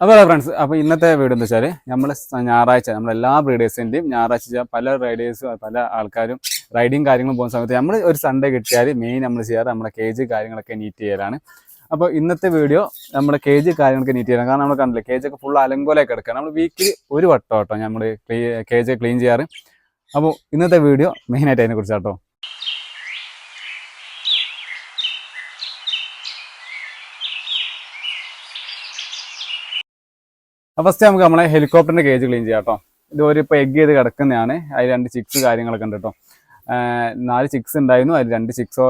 അപ്പോൾ ഫ്രണ്ട്സ് അപ്പോൾ ഇന്നത്തെ വീഡിയോ എന്താ വെച്ചാൽ നമ്മൾ ഞായറാഴ്ച നമ്മൾ എല്ലാ ഞായറാഴ്ച പല റൈഡേഴ്സും പല ആൾക്കാരും റൈഡിങ് കാര്യങ്ങളും പോകുന്ന സമയത്ത് നമ്മൾ ഒരു സൺഡേ കിട്ടിയാൽ മെയിൻ നമ്മൾ ചെയ്യാറ് നമ്മുടെ കേജ് കാര്യങ്ങളൊക്കെ നീറ്റ് ചെയ്യലാണ്. അപ്പോൾ ഇന്നത്തെ വീഡിയോ നമ്മുടെ കേജ് കാര്യങ്ങളൊക്കെ നീറ്റ് ചെയ്യണം കാരണം നമ്മൾ കണ്ടില്ലേ ഒക്കെ ഫുൾ അലങ്കോലൊക്കെ എടുക്കുക നമ്മൾ വീക്കിലി ഒരു വട്ടം കേട്ടോ നമ്മൾ കേജ് ക്ലീൻ ചെയ്യാറ്. അപ്പോൾ ഇന്നത്തെ വീഡിയോ മെയിനായിട്ട് അതിനെ ഫസ്റ്റ് നമുക്ക് നമ്മളെ ഹെലികോപ്റ്ററിന്റെ കേജ് ക്ലീൻ ചെയ്യാം കേട്ടോ. ഇത് ഒരു ഇപ്പോൾ എഗ് ചെയ്ത് കിടക്കുന്നതാണ്. അതിൽ രണ്ട് ചിക്സ് കാര്യങ്ങളൊക്കെ ഉണ്ട് കേട്ടോ. നാല് ചിക്സ് ഉണ്ടായിരുന്നു. അതിൽ രണ്ട് ചിക്സോ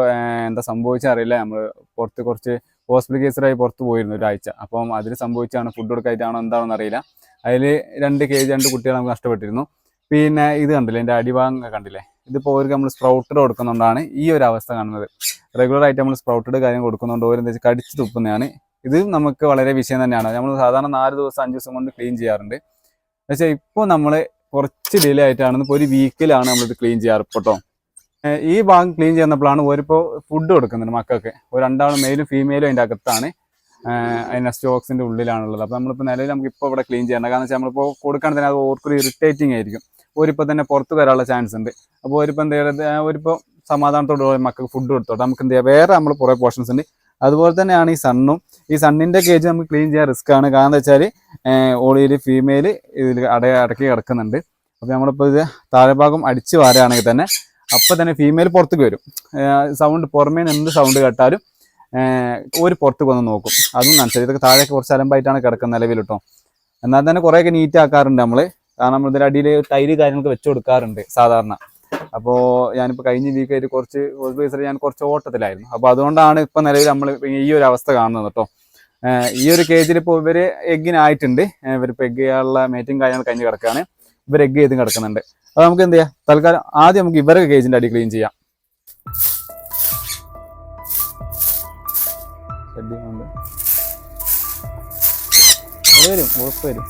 എന്താ സംഭവിച്ചാൽ അറിയില്ല. നമ്മൾ പുറത്ത് കുറച്ച് ഹോസ്പിറ്റൽ കേസിലായി പുറത്ത് പോയിരുന്നു ഒരാഴ്ച. അപ്പം അതിൽ സംഭവിച്ചാണ് ഫുഡ് കൊടുക്കായിട്ടാണോ എന്താണെന്ന് അറിയില്ല. അതിൽ രണ്ട് കേജ് രണ്ട് കുട്ടികൾ നമുക്ക് നഷ്ടപ്പെട്ടിരുന്നു. പിന്നെ ഇത് കണ്ടില്ലേ എന്റെ അടിഭാഗം കണ്ടില്ലേ? ഇതിപ്പോൾ ഒരു നമ്മൾ സ്പ്രൗട്ടഡ് കൊടുക്കുന്നതുകൊണ്ടാണ് ഈ ഒരു അവസ്ഥ കാണുന്നത്. റെഗുലറായിട്ട് നമ്മൾ സ്പ്രൗട്ടഡ് കാര്യം കൊടുക്കുന്നതുകൊണ്ട് ഓരോ എന്താ വെച്ചാൽ കടിച്ച് തുപ്പുന്നതാണ്. ഇത് നമുക്ക് വളരെ വിഷയം തന്നെയാണ്. നമ്മൾ സാധാരണ നാല് ദിവസം അഞ്ച് ദിവസം കൊണ്ട് ക്ലീൻ ചെയ്യാറുണ്ട്. പക്ഷേ ഇപ്പോൾ നമ്മൾ കുറച്ച് ഡിലേ ആയിട്ടാണ്. ഇപ്പോൾ ഒരു വീക്കിലാണ് നമ്മളിത് ക്ലീൻ ചെയ്യാറ് കേട്ടോ ഈ ഭാഗം ക്ലീൻ ചെയ്യുന്നപ്പോഴാണ് ഓരിപ്പോൾ ഫുഡ് കൊടുക്കുന്നത് മക്കൾക്ക്. ഒരു രണ്ടാളും മെയിലും ഫീമെയിലും അതിന്റെ അകത്താണ്. അതിന്റെ സ്റ്റോക്സിന്റെ ഉള്ളിലാണുള്ളത്. അപ്പോൾ നമ്മളിപ്പോൾ നിലവിൽ നമുക്ക് ഇപ്പോൾ ഇവിടെ ക്ലീൻ ചെയ്യേണ്ട. കാരണം വെച്ചാൽ നമ്മളിപ്പോൾ കൊടുക്കാൻ തന്നെ അത് ഓർക്കൊരു ഇറിറ്റേറ്റിംഗ് ആയിരിക്കും. ഓരിപ്പോൾ തന്നെ പുറത്ത് വരാനുള്ള ചാൻസ് ഉണ്ട്. അപ്പോൾ ഓരിപ്പോൾ എന്ത് ചെയ്യുന്നത് ഓരിപ്പോൾ സമാധാനത്തോടെ മക്കൾക്ക് ഫുഡ് കൊടുത്തോട്ടെ. നമുക്ക് എന്ത് ചെയ്യാം? വേറെ നമ്മൾ കുറേ പോർഷൻസ് ഉണ്ട്. അതുപോലെ തന്നെയാണ് ഈ സണ്ണും. ഈ സണ്ണിന്റെ കേജ് നമുക്ക് ക്ലീൻ ചെയ്യാൻ റിസ്ക് ആണ്. കാരണം എന്താ വെച്ചാൽ ഓളിയിൽ ഫീമെയിൽ ഇതിൽ അട അടക്കി കിടക്കുന്നുണ്ട്. അപ്പോൾ നമ്മളിപ്പോൾ ഇത് താഴെഭാഗം അടിച്ച് വാരുകയാണെങ്കിൽ തന്നെ അപ്പോൾ തന്നെ ഫീമെയിൽ പുറത്തേക്ക് വരും. സൗണ്ട് പുറമേ എന്ത് സൗണ്ട് കേട്ടാലും ഒരു പുറത്തേക്ക് വന്ന് നോക്കും. അതും കാണിച്ചത് ഇതൊക്കെ താഴേക്ക് കുറച്ച് അലമ്പായിട്ടാണ് കിടക്കുന്ന നിലവിൽ കേട്ടോ എന്നാൽ തന്നെ കുറേയൊക്കെ നീറ്റ് ആക്കാറുണ്ട് നമ്മൾ കാരണം നമ്മൾ ഇതിന്റെ അടിയിൽ ടൈൽ കാര്യങ്ങളൊക്കെ വെച്ച് കൊടുക്കാറുണ്ട് സാധാരണ. അപ്പോൾ ഞാനിപ്പോൾ കഴിഞ്ഞ വീക്കായിട്ട് കുറച്ച് ഹോസ്പിറ്റൽ ഞാൻ കുറച്ച് ഓട്ടത്തിലായിരുന്നു. അപ്പോൾ അതുകൊണ്ടാണ് ഇപ്പോൾ നിലവിൽ നമ്മൾ ഈ ഒരു അവസ്ഥ കാണുന്നത് കേട്ടോ ഈ ഒരു കേജിൽ ഇപ്പോൾ ഇവർ എഗ്ഗിനായിട്ടുണ്ട് ഇവരിപ്പോൾ എഗ്ഗ് ചെയ്യാനുള്ള മേറ്റിംഗ് കാര്യങ്ങൾ കഴിഞ്ഞ് കിടക്കുകയാണ് ഇവർ എഗ്ഗ് ചെയ്തും കിടക്കുന്നുണ്ട്. അപ്പോൾ നമുക്ക് എന്ത് ചെയ്യാം? തൽക്കാലം ആദ്യം നമുക്ക് ഇവരുടെ കേജിന്റെ അടി ക്ലീൻ ചെയ്യാം. വരും ഉറപ്പ് വരും.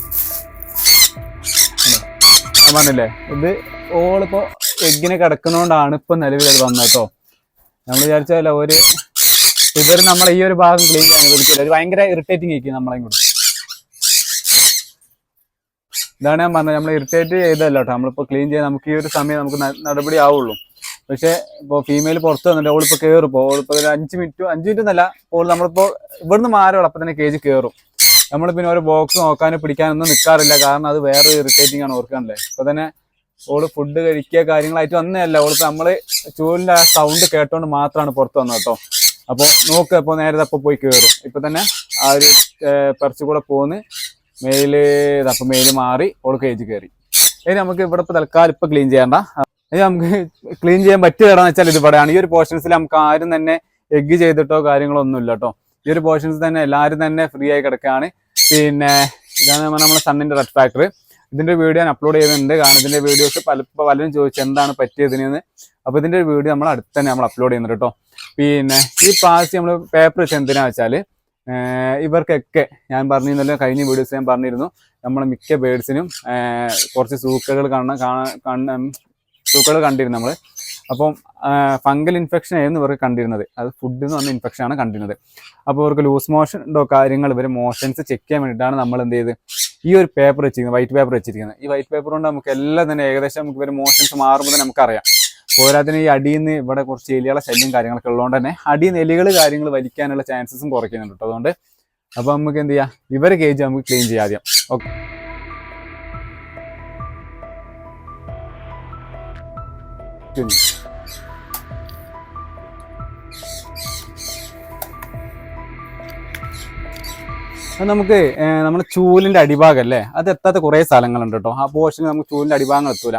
പറഞ്ഞില്ലേ? ഇത് ഓളിപ്പോ എഗ്ഗിന് കിടക്കുന്നോണ്ടാണ് ഇപ്പൊ നിലവിൽ അത് വന്നത് കേട്ടോ നമ്മൾ വിചാരിച്ചാലോ ഒരു ഇവർ നമ്മളെ ഈ ഒരു ഭാഗം ക്ലീൻ ചെയ്യാൻ അനുവദിക്കില്ല. ഒരു ഭയങ്കര ഇറിറ്റേറ്റിംഗ് ആയിരിക്കും നമ്മളെയും കൂടി ഇതാണ് ഞാൻ പറഞ്ഞത്. നമ്മൾ ഇറിറ്റേറ്റ് ചെയ്തല്ലോ കേട്ടോ നമ്മളിപ്പോൾ ക്ലീൻ ചെയ്യാൻ നമുക്ക് ഈ ഒരു സമയം നമുക്ക് നടപടി ആവുള്ളൂ. പക്ഷേ ഇപ്പോൾ ഫീമെയിൽ പുറത്ത് വന്നിട്ട് ഓളിപ്പോൾ കയറും ഇപ്പോൾ ഓളിപ്പോൾ ഒരു അഞ്ച് മിനിറ്റ് അഞ്ച് മിനിറ്റ് എന്നല്ല അപ്പോൾ നമ്മളിപ്പോൾ ഇവിടുന്ന് മാറുള്ളൂ അപ്പം തന്നെ കേജ് കയറും നമ്മൾ പിന്നെ ഒരു ബോക്സ് നോക്കാനും പിടിക്കാനൊന്നും നിൽക്കാറില്ല കാരണം അത് വേറെ ഇറിറ്റേറ്റിംഗ് ആണ് ഓർക്കാനല്ലേ. ഇപ്പൊ തന്നെ ഓൾ ഫുഡ് കഴിക്കുക കാര്യങ്ങളായിട്ട് വന്നതല്ല. ഓൾ നമ്മൾ ചൂലിന്റെ ആ സൗണ്ട് കേട്ടോണ്ട് മാത്രമാണ് പുറത്ത് വന്നത് കേട്ടോ അപ്പൊ നോക്ക് അപ്പൊ നേരത്തെ അപ്പൊ പോയി കയറും ഇപ്പൊ തന്നെ ആ ഒരു പെറച്ചു കൂടെ പോന്ന് മെയിൽ അപ്പൊ മെയിൽ മാറി ഓൾ കേജ് കയറി ഇനി നമുക്ക് ഇവിടെ ഇപ്പൊ തൽക്കാലം ഇപ്പൊ ക്ലീൻ ചെയ്യണ്ട. ഇനി നമുക്ക് ക്ലീൻ ചെയ്യാൻ പറ്റിയ ഇടം വെച്ചാൽ ഇത് ഇവിടെയാണ്. ഈ ഒരു പോർഷൻസിൽ നമുക്ക് ആരും തന്നെ എഗ് ചെയ്തിട്ടോ കാര്യങ്ങളോ ഒന്നുമില്ല കേട്ടോ ഈ ഒരു പോർഷൻസ് തന്നെ എല്ലാവരും തന്നെ ഫ്രീ ആയി കിടക്കുകയാണ് പിന്നെ ഇതാണ് നമ്മ- നമ്മുടെ സണ്ണിന്റെ റെഡ് ഫാക്ടർ ഇതിന്റെ വീഡിയോ ഞാൻ അപ്ലോഡ് ചെയ്യുന്നുണ്ട്. കാരണം ഇതിന്റെ വീഡിയോസ് പല പലരും ചോദിച്ചു എന്താണ് പറ്റിയതിനെന്ന്. അപ്പൊ ഇതിന്റെ ഒരു വീഡിയോ നമ്മൾ അടുത്ത് തന്നെ നമ്മൾ അപ്ലോഡ് ചെയ്യുന്നുണ്ട് കേട്ടോ. പിന്നെ ഈ പ്ലാസ്റ്റിക് നമ്മൾ പേപ്പർ വെച്ച് എന്തിനാ വെച്ചാൽ ഇവർക്കൊക്കെ ഞാൻ പറഞ്ഞിരുന്നല്ലോ കഴിഞ്ഞ വീഡിയോസ് ഞാൻ പറഞ്ഞിരുന്നു. നമ്മൾ മിക്ക ബേഡ്സിനും കുറച്ച് സൂക്കകൾ കാണാൻ കാണാൻ സൂക്കകൾ കണ്ടിരുന്നു നമ്മൾ അപ്പം ഫംഗൽ ഇൻഫെക്ഷൻ ആയിരുന്നു ഇവർക്ക് കണ്ടിരുന്നത്. അത് ഫുഡിൽ നിന്ന് വന്ന ഇൻഫെക്ഷൻ ആണ് കണ്ടിരുന്നത്. അപ്പോൾ ഇവർക്ക് ലൂസ് മോഷൻ ഉണ്ടോ കാര്യങ്ങൾ ഇവർ മോഷൻസ് ചെക്ക് ചെയ്യാൻ വേണ്ടിയിട്ടാണ് നമ്മൾ എന്ത് ചെയ്ത് ഈ ഒരു പേപ്പർ വെച്ചിരിക്കുന്നത് വൈറ്റ് പേപ്പർ വെച്ചിരിക്കുന്നത്. ഈ വൈറ്റ് പേപ്പർ കൊണ്ട് നമുക്ക് എല്ലാം തന്നെ ഏകദേശം നമുക്ക് ഇവർ മോഷൻസ് മാറുമ്പോൾ തന്നെ നമുക്കറിയാം. പോരാത്തിന് ഈ അടിയിൽ നിന്ന് ഇവിടെ കുറച്ച് എലികളെ ശല്യം കാര്യങ്ങളൊക്കെ ഉള്ളതുകൊണ്ട് തന്നെ അടിയിൽ നിന്ന് എലികൾ കാര്യങ്ങൾ വലിക്കാനുള്ള ചാൻസസും കുറയ്ക്കുന്നുണ്ട് കേട്ടോ. അതുകൊണ്ട് അപ്പോൾ നമുക്ക് എന്ത് ചെയ്യാം? ഇവരെ കേജ് നമുക്ക് ക്ലീൻ ചെയ്യാം ആദ്യം. ഓക്കെ നമുക്ക് നമ്മുടെ ചൂലിന്റെ അടിഭാഗം അല്ലേ അത് എത്താത്ത കുറേ സ്ഥലങ്ങളുണ്ട് കേട്ടോ. ആ പോർഷനിൽ നമുക്ക് ചൂലിന്റെ അടിഭാഗം എത്തൂല.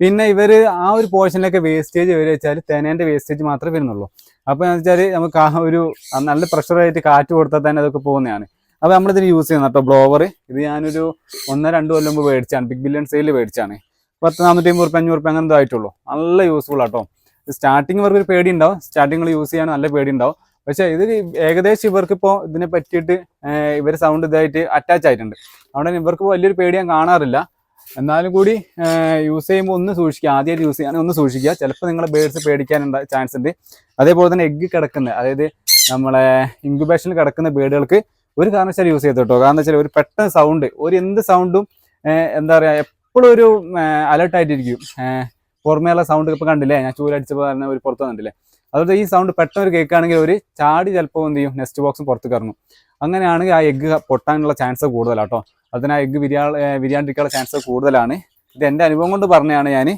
പിന്നെ ഇവർ ആ ഒരു പോർഷനിലൊക്കെ വേസ്റ്റേജ് വരെ വെച്ചാൽ തേനേന്റെ വേസ്റ്റേജ് മാത്രമേ വരുന്നുള്ളൂ. അപ്പൊ എന്ന് വെച്ചാൽ നമുക്ക് ആ ഒരു നല്ല പ്രഷറായിട്ട് കാറ്റ് കൊടുത്താൽ തന്നെ അതൊക്കെ പോകുന്നതാണ്. അപ്പൊ നമ്മളിതിന് യൂസ് ചെയ്യുന്ന കേട്ടോ ബ്ലോവർ ഇത് ഞാനൊരു ഒന്നോ രണ്ടോ കൊല്ലം മുമ്പ് മേടിച്ചാണ് ബിഗ് ബില്യൺ സെയിൽ മേടിച്ചാണ് പത്ത് നാനൂറ്റി അമ്പത് അഞ്ഞൂറ് റുപ്യ അങ്ങനെ ഇതായിട്ടുള്ളൂ. നല്ല യൂസ്ഫുൾ ആട്ടോ സ്റ്റാർട്ടിങ് ഇവർക്ക് ഒരു പേടി ഉണ്ടാവും സ്റ്റാർട്ടിങ്ങിൽ യൂസ് ചെയ്യാൻ നല്ല പേടി ഉണ്ടാവും പക്ഷെ ഇതിന് ഏകദേശം ഇവർക്ക് ഇപ്പോൾ ഇതിനെ പറ്റിയിട്ട് ഇവർ സൗണ്ട് ഇതായിട്ട് അറ്റാച്ച് ആയിട്ടുണ്ട്. അതുകൊണ്ട് ഇവർക്ക് വലിയൊരു പേടി ഞാൻ കാണാറില്ല. എന്നാലും കൂടി യൂസ് ചെയ്യുമ്പോൾ ഒന്ന് സൂക്ഷിക്കുക. ആദ്യമായിട്ട് യൂസ് ചെയ്യാൻ ഒന്ന് സൂക്ഷിക്കുക. ചിലപ്പോൾ നിങ്ങളെ ബേഡ്സ് പേടിക്കാനുള്ള ചാൻസ് ഉണ്ട്. അതേപോലെ തന്നെ എഗ്ഗ് കിടക്കുന്ന അതായത് നമ്മളെ ഇൻക്യുബേഷനിൽ കിടക്കുന്ന ബേഡുകൾക്ക് ഒരു കാരണവശാലും യൂസ് ചെയ്ത് കേട്ടോ. കാരണം വെച്ചാൽ ഒരു പെട്ടെന്ന് സൗണ്ട് ഒരു എന്ത് സൗണ്ടും എന്താ പറയുക എപ്പോഴും ഒരു അലർട്ട് ആയിട്ടിരിക്കും. ഏഹ് പുറമേയുള്ള സൗണ്ട് ഇപ്പോൾ കണ്ടില്ലേ? ഞാൻ ചൂലടിച്ചപ്പോൾ തന്നെ ഒരു പുറത്ത് കണ്ടില്ലേ അതുകൊണ്ട് ഈ സൗണ്ട് പെട്ടെന്ന് ഒരു കേൾക്കുകയാണെങ്കിൽ ഒരു ചാടി ചിലപ്പോൾ എന്ത് ചെയ്യും? നെക്സ്റ്റ് ബോക്സ് പുറത്ത് കയറുന്നു അങ്ങനെയാണെങ്കിൽ ആ എഗ്ഗ് പൊട്ടാനുള്ള ചാൻസ് കൂടുതലാണ് കേട്ടോ അതിന് ആ എഗ്ഗ് ഏർ വിരിയാണ്ടിരിക്കാനുള്ള ചാൻസ് കൂടുതലാണ്. ഇത് എന്റെ അനുഭവം കൊണ്ട് പറഞ്ഞതാണ് ഞാൻ.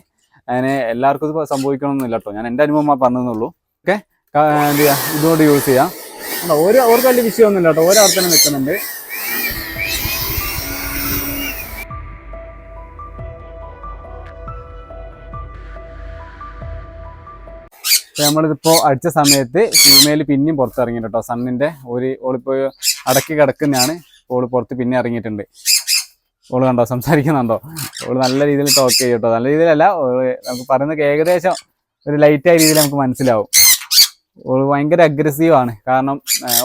അതിനെ എല്ലാവർക്കും ഇത് സംഭവിക്കണമെന്നില്ല കേട്ടോ ഞാൻ എന്റെ അനുഭവം പറഞ്ഞതെന്നുള്ളൂ ഓക്കെ എന്ത് ചെയ്യുക ഇതുകൊണ്ട് യൂസ് ചെയ്യാം. ഓരോ അവർക്ക് വലിയ വിഷയമൊന്നുമില്ല കേട്ടോ. ഒരാൾ തന്നെ നിൽക്കുന്നുണ്ട്. ഇപ്പൊ നമ്മളിതിപ്പോ അടിച്ച സമയത്ത് ഫീമെയിൽ പിന്നെയും പുറത്തിറങ്ങിയിട്ട് കേട്ടോ സണ്ണിന്റെ ഒരു ഓളിപ്പോ അടക്കി കിടക്കുന്നതാണ്. ഓൾ പുറത്ത് പിന്നെ ഇറങ്ങിയിട്ടുണ്ട്. ഓൾ കണ്ടോ? സംസാരിക്കുന്നുണ്ടോ? ഓൾ നല്ല രീതിയിൽ ടോക്ക് ചെയ്യും കേട്ടോ നല്ല രീതിയിലല്ല നമുക്ക് പറയുന്നത് ഏകദേശം ഒരു ലൈറ്റായ രീതിയിൽ നമുക്ക് മനസ്സിലാവും. ഓൾ ഭയങ്കര അഗ്രസീവ് ആണ്. കാരണം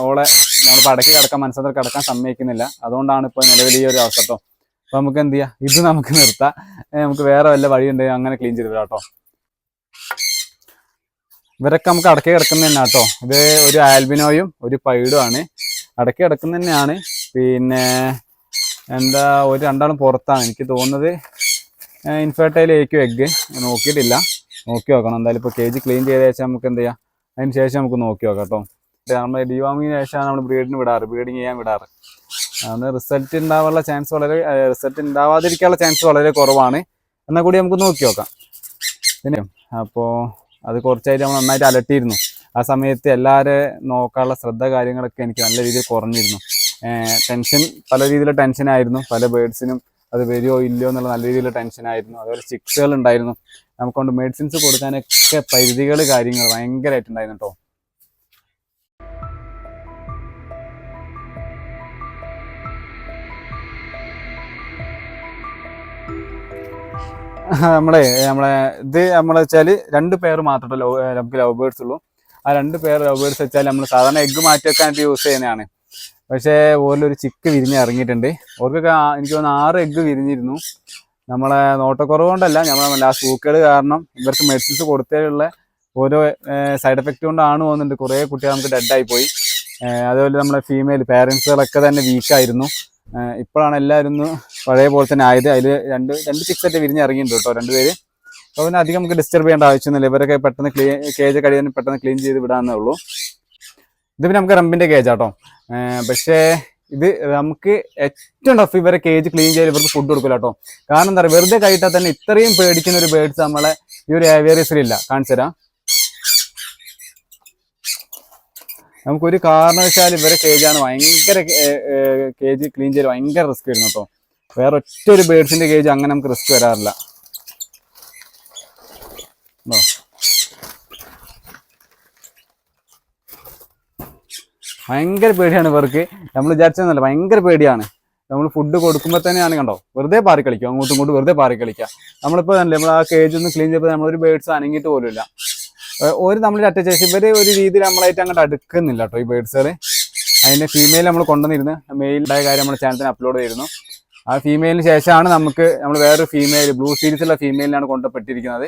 ഓളെ നമ്മൾ അടക്കി കിടക്കാൻ മനസ്സിലാക്കി കിടക്കാൻ സമ്മതിക്കുന്നില്ല. അതുകൊണ്ടാണ് ഇപ്പോൾ നിലവിൽ ഈ ഒരു അവസ്ഥ കേട്ടോ അപ്പൊ നമുക്ക് എന്ത് ചെയ്യാം? ഇത് നമുക്ക് നിർത്താം. നമുക്ക് വേറെ വല്ല വഴിയുണ്ടെങ്കിൽ അങ്ങനെ ക്ലീൻ ചെയ്ത് കേട്ടോ ഇവരൊക്കെ നമുക്ക് അടക്കി കിടക്കുന്ന തന്നെ കേട്ടോ ഇത് ഒരു ആൽബിനോയും ഒരു പൈഡും ആണ്. അടക്കി കിടക്കുന്ന തന്നെയാണ്. പിന്നെ എന്താ ഒരു രണ്ടാളും പുറത്താണ്. എനിക്ക് തോന്നുന്നത് ഇൻഫെർട്ടൈലായിരിക്കും എഗ്ഗ് നോക്കിയിട്ടില്ല. നോക്കി നോക്കണം. എന്തായാലും ഇപ്പോൾ കേജ് ക്ലീൻ ചെയ്ത ശേഷം നമുക്ക് എന്ത് ചെയ്യാം? അതിന് ശേഷം നമുക്ക് നോക്കി നോക്കാം കേട്ടോ നമ്മൾ ഡിവാമിങ്ങിന് ശേഷമാണ് നമ്മൾ ബ്രീഡിന് വിടാറ്. ബ്രീഡിങ് ചെയ്യാൻ വിടാറ്. അതുകൊണ്ട് റിസൾട്ട് ഉണ്ടാവാനുള്ള ചാൻസ് വളരെ റിസൾട്ട് ഉണ്ടാവാതിരിക്കാനുള്ള ചാൻസ് വളരെ കുറവാണ്. എന്നാൽ കൂടി നമുക്ക് നോക്കി നോക്കാം. പിന്നെ അപ്പോൾ അത് കുറച്ചായിട്ട് നമ്മൾ നന്നായിട്ട് അലട്ടിയിരുന്നു. ആ സമയത്ത് എല്ലാവരെ നോക്കാനുള്ള ശ്രദ്ധ കാര്യങ്ങളൊക്കെ എനിക്ക് നല്ല രീതിയിൽ കുറഞ്ഞിരുന്നു. ടെൻഷൻ പല രീതിയിലുള്ള ടെൻഷൻ ആയിരുന്നു. പല ബേഡ്സിനും അത് വരുമോ ഇല്ലയോ എന്നുള്ള നല്ല രീതിയിലുള്ള ടെൻഷൻ ആയിരുന്നു. അതുപോലെ ചിക്സുകൾ ഉണ്ടായിരുന്നു. നമുക്കൊണ്ട് മെഡിസിൻസ് കൊടുക്കാനൊക്കെ പരിധികൾ കാര്യങ്ങൾ ഭയങ്കരമായിട്ടുണ്ടായിരുന്നു കേട്ടോ നമ്മളെ നമ്മളെ ഇത് നമ്മളെ വെച്ചാൽ രണ്ട് പേർ മാത്രമേ ലവ് നമുക്ക് ലവ് ബേർഡ്സ് ഉള്ളൂ. ആ രണ്ട് പേർ ലവ് ബേർഡ്സ് വെച്ചാൽ നമ്മൾ സാധാരണ എഗ്ഗ് മാറ്റി വെക്കാനായിട്ട് യൂസ് ചെയ്യുന്നതാണ്. പക്ഷേ ഓരോ ചിക്ക് വിരിഞ്ഞ് ഇറങ്ങിയിട്ടുണ്ട്. ഓർക്കൊക്കെ എനിക്ക് തോന്നുന്നു ആറ് എഗ്ഗ് വിരിഞ്ഞിരുന്നു. നമ്മളെ നോട്ടക്കുറവ് കൊണ്ടല്ല നമ്മളെ ആ സൂക്കേട് കാരണം ഇവർക്ക് മെഡിസിൻസ് കൊടുത്തതിലുള്ള ഓരോ സൈഡ് എഫക്റ്റ് കൊണ്ടാണ് പോകുന്നുണ്ട് കുറേ കുട്ടികൾ നമുക്ക് ഡെഡായി പോയി. അതുപോലെ നമ്മുടെ ഫീമെയിൽ പാരൻസുകളൊക്കെ തന്നെ വീക്കായിരുന്നു ഇപ്പോഴാണ് എല്ലാവരും ഒന്ന് പഴയ പോലെ തന്നെ ആയത്. അതിൽ രണ്ട് രണ്ട് ചിക്സ് ആയിട്ട് വിരിഞ്ഞ് ഇറങ്ങിയിട്ടുണ്ട് കേട്ടോ രണ്ടുപേര് അപ്പോൾ പിന്നെ അധികം നമുക്ക് ഡിസ്റ്റർബ് ചെയ്യേണ്ട ആവശ്യമൊന്നുമില്ല. ഇവരൊക്കെ പെട്ടെന്ന് ക്ലീൻ കേജ് കഴിയാൻ പെട്ടെന്ന് ക്ലീൻ ചെയ്ത് വിടാമെന്നേ ഉള്ളൂ. ഇത് പിന്നെ നമുക്ക് റമ്പിന്റെ കേജ് ആട്ടോ. പക്ഷേ ഇത് നമുക്ക് ഏറ്റവും ടഫ് ഇവരെ കേജ് ക്ലീൻ ചെയ്ത് ഇവർക്ക് ഫുഡ് കൊടുക്കില്ല കേട്ടോ. കാരണം എന്താ പറയുക വെറുതെ കഴിട്ടാൽ തന്നെ ഇത്രയും പേടിക്കുന്ന ഒരു ബേഡ്സ് നമ്മളെ ഈ ഒരു ഏവിയറീസിലില്ല കാണിച്ചു തരാം നമുക്കൊരു കാരണവശാലും ഇവരെ കേജാണ് ഭയങ്കര കേജ് ക്ലീൻ ചെയ്ത് ഭയങ്കര റിസ്ക് വരുന്നു കേട്ടോ വേറെ ഒറ്റ ഒരു ബേഡ്സിന്റെ കേജ് അങ്ങനെ നമുക്ക് റിസ്ക് വരാറില്ല? ഭയങ്കര പേടിയാണ് ഇവർക്ക്. നമ്മൾ വിചാരിച്ചതല്ല ഭയങ്കര പേടിയാണ്. നമ്മൾ ഫുഡ് കൊടുക്കുമ്പോൾ തന്നെയാണ് കണ്ടോ? വെറുതെ പാറി കളിക്കും. അങ്ങോട്ടും ഇങ്ങോട്ടും വെറുതെ പാറി കളിക്കുക. നമ്മളിപ്പോൾ തന്നെ നമ്മൾ ആ കേജ് ഒന്ന് ക്ലീൻ ചെയ്യുമ്പോൾ നമ്മളൊരു ബേഡ്സ് അനങ്ങിയിട്ട് പോലുമില്ല. ഒരു നമ്മൾ അറ്റാച്ച് ചെയ്ത് ഇവർ ഒരു രീതിയിൽ നമ്മളായിട്ട് അങ്ങോട്ട് അടുക്കുന്നില്ല കേട്ടോ ഈ ബേഡ്സുകൾ അതിന്റെ ഫീമെയിൽ നമ്മൾ കൊണ്ടുവന്നിരുന്നു മെയിലുണ്ടായ കാര്യം നമ്മുടെ ചാനലിന് അപ്ലോഡ് ചെയ്തിരുന്നു. ആ ഫീമെയിലിന് ശേഷമാണ് നമുക്ക് നമ്മൾ വേറൊരു ഫീമെയിൽ ബ്ലൂ സീരീസിലുള്ള ഫീമെയിലാണ് കൊണ്ടുപെട്ടിരിക്കുന്നത്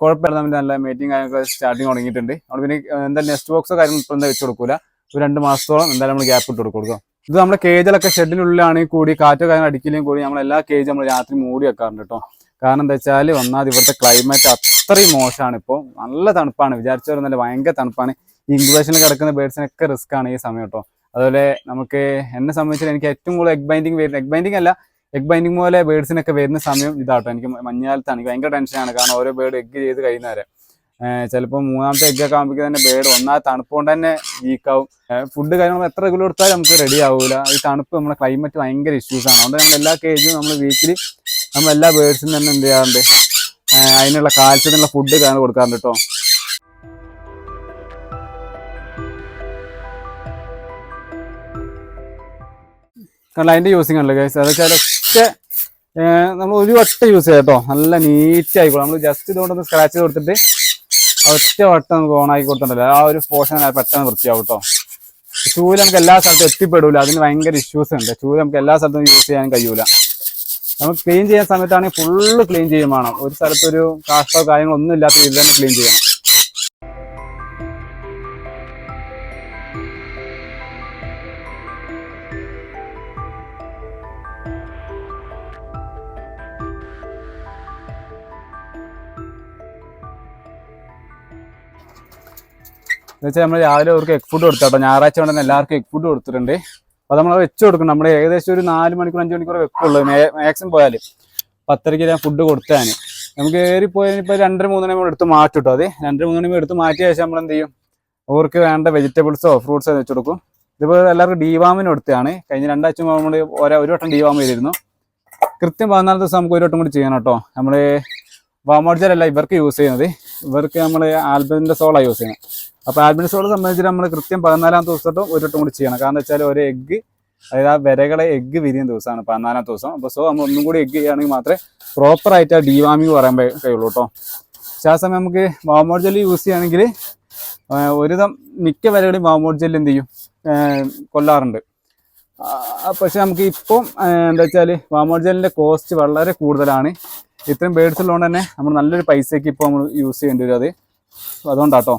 കുഴപ്പമില്ല നമ്മൾ നല്ല മീറ്റിംഗ് കാര്യങ്ങളൊക്കെ സ്റ്റാർട്ടിങ് തുടങ്ങിയിട്ടുണ്ട്. നമ്മൾ പിന്നെ എന്തായാലും നെക്സ്റ്റ് ബോക്സോ കാര്യങ്ങൾ ഇപ്പം എന്താ വെച്ച് കൊടുക്കൂല. ഒരു രണ്ട് മാസത്തോളം എന്തായാലും നമ്മൾ ഗ്യാപ്പ് ഇട്ട് കൊടുക്കുക കൊടുക്കും ഇത് നമ്മുടെ കേജിലൊക്കെ ഷെഡിനുള്ളിലാണെങ്കിൽ കൂടി കാറ്റോ കാര്യങ്ങൾ അടിക്കില്ലെങ്കിൽ കൂടി നമ്മൾ എല്ലാ കേജും നമ്മൾ രാത്രി മൂടി വെക്കാറുണ്ട് കേട്ടോ കാരണം എന്താ വെച്ചാൽ ഒന്നാമത് ഇവിടുത്തെ ക്ലൈമറ്റ് അത്രയും മോശമാണ് ഇപ്പോൾ നല്ല തണുപ്പാണ്. വിചാരിച്ചവരും നല്ല ഭയങ്കര തണുപ്പാണ്. ഈ ഇൻക്യുബേഷനിൽ കിടക്കുന്ന ബേഡ്സിനൊക്കെ റിസ്ക് ആണ് ഈ സമയം കേട്ടോ. അതുപോലെ നമുക്ക് എന്നെ സംബന്ധിച്ച് എനിക്ക് ഏറ്റവും കൂടുതൽ എഗ് ബൈൻഡിങ് വരുന്നത് എഗ് ബൈൻഡിങ് അല്ല എഗ് ബൈൻഡിങ് പോലെ ബേഡ്സിനൊക്കെ വരുന്ന സമയം ഇതാട്ടോ. എനിക്ക് മഞ്ഞാലത്താണ്. എനിക്ക് ഭയങ്കര ടെൻഷനാണ് കാരണം ഓരോ ബേഡ് എഗ് ചെയ്ത് കഴിയുന്നവരെ. ചിലപ്പോൾ മൂന്നാമത്തെ എഗ് ഒക്കെ ആകുമ്പോഴേക്കും തന്നെ ബേഡ് തണുപ്പ് കൊണ്ട് തന്നെ വീക്കാവും ഫുഡ് കാര്യങ്ങൾ എത്ര കിലോ എടുത്താലും നമുക്ക് റെഡി ആവില്ല ഈ തണുപ്പ് നമ്മുടെ ക്ലൈമറ്റ് ഭയങ്കര ഇഷ്യൂസാണ് അതുകൊണ്ട് നമ്മൾ എല്ലാ കേജും നമ്മൾ വീക്കിലി നമ്മൾ എല്ലാ ബേഡ്സിനും തന്നെ എന്ത് ചെയ്യാറുണ്ട്? അതിനുള്ള കാൽസ്യത്തിനുള്ള ഫുഡ് കാണാൻ കൊടുക്കാറുണ്ട് കേട്ടോ. കാരണം അതിന്റെ യൂസിങ് ആണല്ലോ ഗൈസ് അതൊക്കെ അതൊക്കെ നമ്മൾ ഒരു വട്ടം യൂസ് ചെയ്യാം കേട്ടോ. നല്ല നീറ്റ് ആയിക്കോളും നമ്മൾ ജസ്റ്റ് ഇതുകൊണ്ടൊന്ന് സ്ക്രാച്ച് കൊടുത്തിട്ട് ആ ഒറ്റ വട്ടം നമുക്ക് ഓൺ കൊടുത്തിട്ടുണ്ടല്ലോ. ആ ഒരു പോർഷൻ പെട്ടെന്ന് വൃത്തിയാവും കേട്ടോ. ചൂൽ നമുക്ക് എല്ലാ സ്ഥലത്തും എത്തിപ്പെടൂല. അതിന് ഭയങ്കര ഇഷ്യൂസ് ഉണ്ട്. ചൂൽ നമുക്ക് എല്ലാ സ്ഥലത്തും യൂസ് ചെയ്യാൻ കഴിയൂല. നമ്മൾ ക്ലീൻ ചെയ്യാൻ സമയത്താണെങ്കിൽ ഫുള്ള് ക്ലീൻ ചെയ്യും വേണം. ഒരു സ്ഥലത്തൊരു കാഷ്ടോ കാര്യങ്ങളോ ഒന്നും ഇല്ലാത്ത രീതിയിൽ തന്നെ ക്ലീൻ ചെയ്യണം. എന്നുവെച്ചാൽ നമ്മൾ രാവിലെ അവർക്ക് എഗ് ഫുഡ് കൊടുത്തോട്ടോ ഞായറാഴ്ച കൊണ്ടുതന്നെ എല്ലാവർക്കും എഗ് ഫുഡ് കൊടുത്തിട്ടുണ്ട്. അപ്പോൾ നമ്മൾ വെച്ച് കൊടുക്കണം. നമ്മൾ ഏകദേശം ഒരു നാല് മണിക്കൂർ അഞ്ച് മണിക്കൂർ വെക്കുള്ളൂ മാക്സിമം പോയാൽ പത്തരയ്ക്ക് ഞാൻ ഫുഡ് കൊടുത്താൽ നമുക്ക് ഏറി പോയാൽ ഇപ്പോൾ രണ്ടര മൂന്ന് മണി എടുത്ത് മാറ്റും അത്. രണ്ടര മൂന്ന് മണി എടുത്ത് മാറ്റിയ ശേഷം നമ്മൾ എന്ത് ചെയ്യും? ഓർക്ക് വേണ്ട വെജിറ്റബിൾസോ ഫ്രൂട്ട്സോ വെച്ച് കൊടുക്കും. ഇതിപ്പോൾ എല്ലാവർക്കും ഡിവാമിന് കൊടുത്തതാണ്. കഴിഞ്ഞ രണ്ടാഴ്ച നമ്മൾ ഒരേ ഒരു വട്ടം ഡിവാം ചെയ്തിരുന്നു. കൃത്യം പതിനാല് ദിവസം നമുക്ക് ഒരു വട്ടം കൂടി ചെയ്യണം കേട്ടോ നമ്മൾ വാമോഡ്ജൽ അല്ല ഇവർക്ക് യൂസ് ചെയ്യുന്നത്. ഇവർക്ക് നമ്മൾ ആൽബിന്റെ സോളാണ് യൂസ് ചെയ്യുന്നത് അപ്പോൾ ആൽബിന്റെ സംബന്ധിച്ച് നമ്മൾ കൃത്യം പതിനാലാം ദിവസത്തും ഒരു വട്ടം കൂടി ചെയ്യണം. കാരണം വെച്ചാൽ ഒരു എഗ്ഗ് അതായത് ആ വിരകളെ എഗ്ഗ് വിരിയുന്ന ദിവസമാണ് പതിനാലാം ദിവസം. അപ്പോൾ സോ നമ്മൾ ഒന്നും കൂടി എഗ്ഗ് ചെയ്യുകയാണെങ്കിൽ മാത്രമേ പ്രോപ്പർ ആയിട്ട് ആ ഡീവാമിങ് പറയാൻ കഴിയുള്ളൂ കേട്ടോ. പക്ഷേ ആ സമയം നമുക്ക് വാമോഡ് ജെല്ലി യൂസ് ചെയ്യുകയാണെങ്കിൽ ഒരുവിധം മിക്ക വിരകളെയും വാമോഡ് ജെല്ലി എന്ത് ചെയ്യും? കൊല്ലാറുണ്ട്. പക്ഷെ നമുക്ക് ഇപ്പം എന്താ വെച്ചാൽ വാമോഡ് ജെല്ലിന്റെ കോസ്റ്റ് വളരെ കൂടുതലാണ്. ഇത്രയും ബേഡ്സ് ഉള്ളതുകൊണ്ട് തന്നെ നമ്മൾ നല്ലൊരു പൈസയ്ക്ക് ഇപ്പോൾ നമ്മൾ യൂസ് ചെയ്യേണ്ടി വരും അത്. അതുകൊണ്ടാട്ടോ.